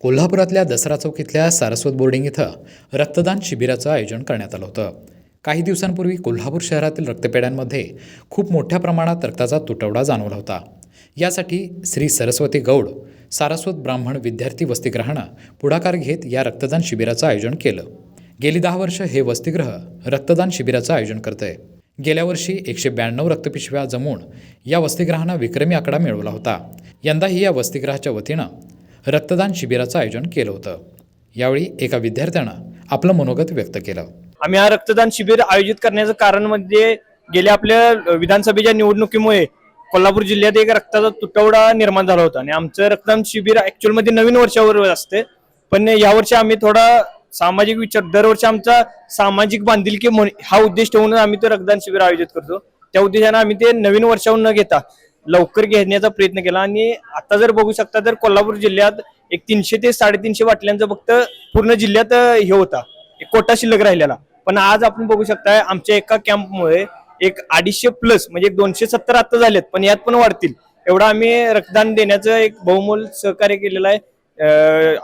कोल्हापुरातल्या दसरा चौकीतल्या सारस्वत बोर्डिंग इथं रक्तदान शिबिराचं आयोजन करण्यात आलं होतं. काही दिवसांपूर्वी कोल्हापूर शहरातील रक्तपेढ्यांमध्ये खूप मोठ्या प्रमाणात रक्ताचा तुटवडा जाणवला होता. यासाठी श्री सरस्वती गौड सारस्वत ब्राह्मण विद्यार्थी वसतिग्रहानं पुढाकार घेत या रक्तदान शिबिराचं आयोजन केलं. गेली दहा वर्ष हे वसतिग्रह रक्तदान शिबिराचं आयोजन करतंय. गेल्या वर्षी एकशे ब्याण्णव रक्तपिशव्या जमून या वसतिगृहानं विक्रमी आकडा मिळवला होता. यंदाही या वसतिग्रहाच्या वतीनं रक्तदान शिबिराचं आयोजन केलं होतं. यावेळी एका विद्यार्थ्यानं आपलं मनोगत व्यक्त केलं. आम्ही हा रक्तदान शिबिर आयोजित करण्याचं कारण म्हणजे गेल्या आपल्या विधानसभेच्या निवडणुकीमुळे कोल्हापूर जिल्ह्यात एक रक्ताचा तुटवडा निर्माण झाला होता. आणि आमचं रक्तदान शिबिर ऍक्च्युअलमध्ये नवीन वर्षावर असते. पण यावर्षी आम्ही थोडा सामाजिक विचार दरवर्षी आमचा सामाजिक बांधिलकी हा उद्देश ठेवून आम्ही ते रक्तदान शिबिर आयोजित करतो. त्या उद्देशाने आम्ही ते नवीन वर्षावर न घेता लवकर घेण्याचा प्रयत्न केला. आणि आता जर बघू शकता तर कोल्हापूर जिल्ह्यात एक तीनशे ते साडेतीनशे बाटल्यांचा फक्त पूर्ण जिल्ह्यात हे होता. एक कोटा शिल्लक राहिलेला. पण आज आपण बघू शकता आमच्या एका कॅम्पमुळे एक अडीचशे प्लस म्हणजे एक दोनशे सत्तर आता झालेत पण यात पण वाढतील. एवढं आम्ही रक्तदान देण्याचं एक बहुमोल सहकार्य केलेलं आहे.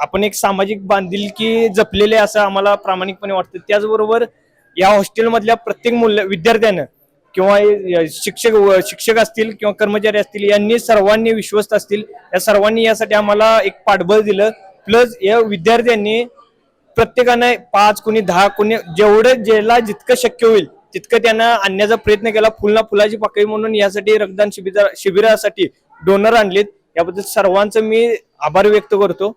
आपण एक सामाजिक बांधिलकी जपलेले असं आम्हाला प्रामाणिकपणे वाटतं. त्याचबरोबर या हॉस्टेलमधल्या प्रत्येक मूल्य विद्यार्थ्यानं किंवा हे शिक्षक शिक्षक असतील किंवा कर्मचारी असतील यांनी सर्वांनी विश्वस्त असतील. या सर्वांनी यासाठी आम्हाला एक पाठबळ दिलं. प्लस या विद्यार्थ्यांनी प्रत्येकाने पाच कोणी दहा कोणी जेवढं ज्याला जितकं शक्य होईल तितकं त्यांना आणण्याचा प्रयत्न केला. फुलना फुलाची पाकळी म्हणून यासाठी रक्तदान शिबिरा शिबिरासाठी डोनर आणलेत. याबद्दल सर्वांचं मी आभार व्यक्त करतो.